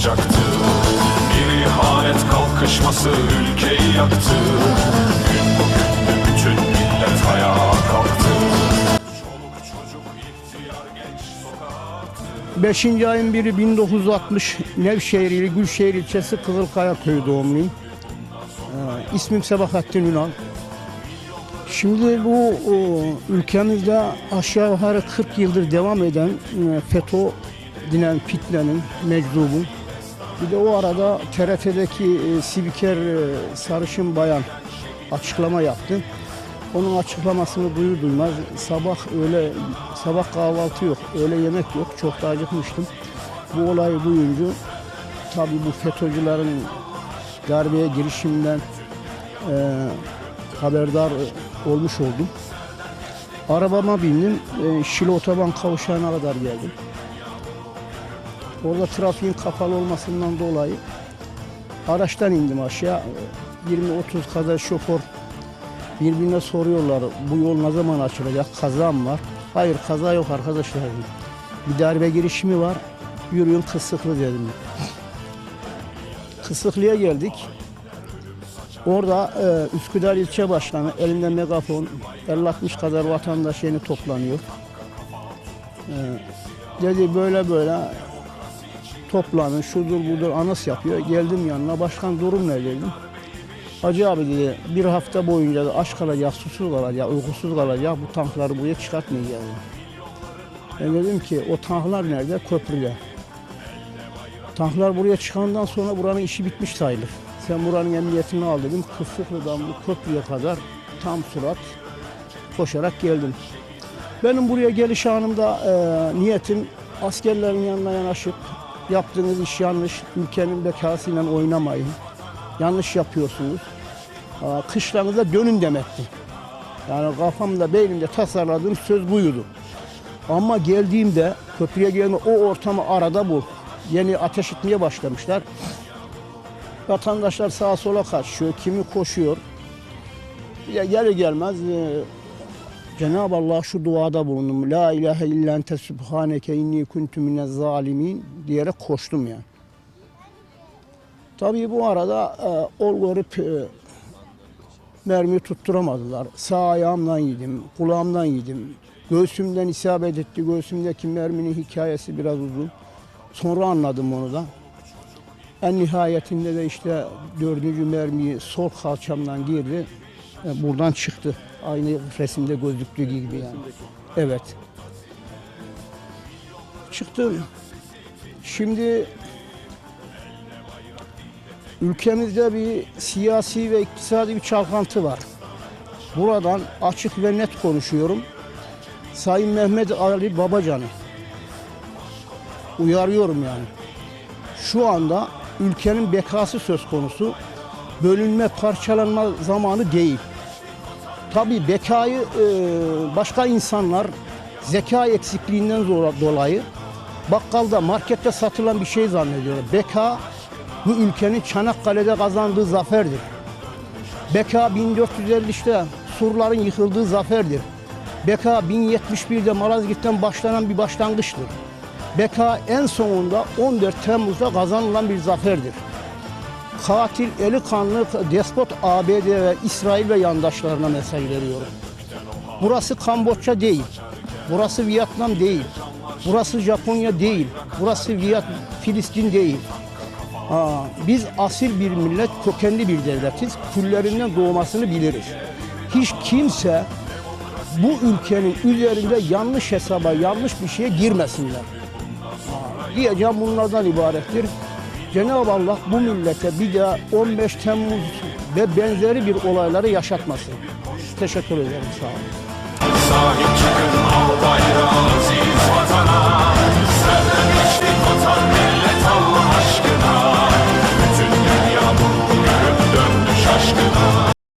sıcaktı Bir ihanet kalkışması ülkeyi yaktı Gün bugündü bütün millet ayağa kalktı Çoluk çocuk ihtiyar genç sokaktı 5. ayın biri 1960 Nevşehir ili Gülşehir ilçesi Kızılkaya köyü doğumluyum. Ee, ismim Sebahattin Ünal. Şimdi bu o, ülkemizde aşağı yukarı 40 yıldır devam eden e, FETÖ denen fitnenin, meczubun. Bir de o arada TRT'deki e, e, sarışın bayan açıklama yaptı. Onun açıklamasını duyur duymaz sabah öyle sabah kahvaltı yok, öyle yemek yok. Çok da acıkmıştım. Bu olayı duyunca tabii bu FETÖ'cülerin darbeye girişiminden e, haberdar e, olmuş oldum. Arabama bindim. E, Şile Otoban kavşağına kadar geldim. Orada trafiğin kapalı olmasından dolayı araçtan indim aşağı. 20-30 kadar şoför birbirine soruyorlar bu yol ne zaman açılacak, kaza mı var? Hayır kaza yok arkadaşlar. Bir darbe girişimi var, yürüyün Kısıklı dedim. Kısıklı'ya geldik. Orada e, Üsküdar ilçe başkanı elinde megafon 50-60 kadar vatandaş yeni toplanıyor. E, dedi böyle böyle toplanın şudur budur anons yapıyor. Geldim yanına başkan durum ne dedim. Hacı abi dedi bir hafta boyunca da aç kalacak, susuz kalacak, uykusuz kalacak bu tankları buraya çıkartmayacağız. Ben dedim ki o tanklar nerede? Köprüde. Tanklar buraya çıkandan sonra buranın işi bitmiş sayılır. Sen buranın emniyetini al dedim. Kısıklı'dan bu köprüye kadar tam surat koşarak geldim. Benim buraya geliş anımda e, niyetim askerlerin yanına yanaşıp yaptığınız iş yanlış, ülkenin bekasıyla oynamayın. Yanlış yapıyorsunuz. Kışlarınıza dönün demekti. Yani kafamda, beynimde tasarladığım söz buydu. Ama geldiğimde, köprüye gelme o ortamı arada bul. Yeni ateş etmeye başlamışlar. Vatandaşlar sağa sola kaçıyor, kimi koşuyor. Ya gelir gelmez e, Cenab-ı Allah şu duada bulundum. La ilahe illa ente subhaneke inni kuntu minez zalimin diyerek koştum yani. Tabii bu arada e, ol e, mermi tutturamadılar. Sağ ayağımdan yedim, kulağımdan yedim. Göğsümden isabet etti. Göğsümdeki merminin hikayesi biraz uzun. Sonra anladım onu da. En nihayetinde de işte dördüncü mermiyi sol kalçamdan girdi. E, buradan çıktı. Aynı resimde gözüktüğü gibi yani. Evet. Çıktım. Şimdi ülkemizde bir siyasi ve iktisadi bir çalkantı var. Buradan açık ve net konuşuyorum. Sayın Mehmet Ali Babacan'ı uyarıyorum yani. Şu anda ülkenin bekası söz konusu. Bölünme, parçalanma zamanı değil. Tabii bekayı e, başka insanlar zeka eksikliğinden dolayı bakkalda, markette satılan bir şey zannediyorlar. Beka bu ülkenin Çanakkale'de kazandığı zaferdir. Beka 1453'te surların yıkıldığı zaferdir. Beka 1071'de Malazgirt'ten başlanan bir başlangıçtır. Beka en sonunda 14 Temmuz'da kazanılan bir zaferdir. Katil, eli kanlı despot ABD ve İsrail ve yandaşlarına mesaj veriyorum. Burası Kamboçya değil. Burası Vietnam değil. Burası Japonya değil. Burası Viyat Filistin değil. Aa, biz asil bir millet, kökenli bir devletiz. Küllerinden doğmasını biliriz. Hiç kimse bu ülkenin üzerinde yanlış hesaba, yanlış bir şeye girmesinler. Aa, Diyeceğim bunlardan ibarettir. Cenab-ı Allah bu millete bir de 15 Temmuz ve benzeri bir olayları yaşatmasın. Teşekkür ederim. Sağ olun. Sahip çıkın al bayrağı aziz vatana.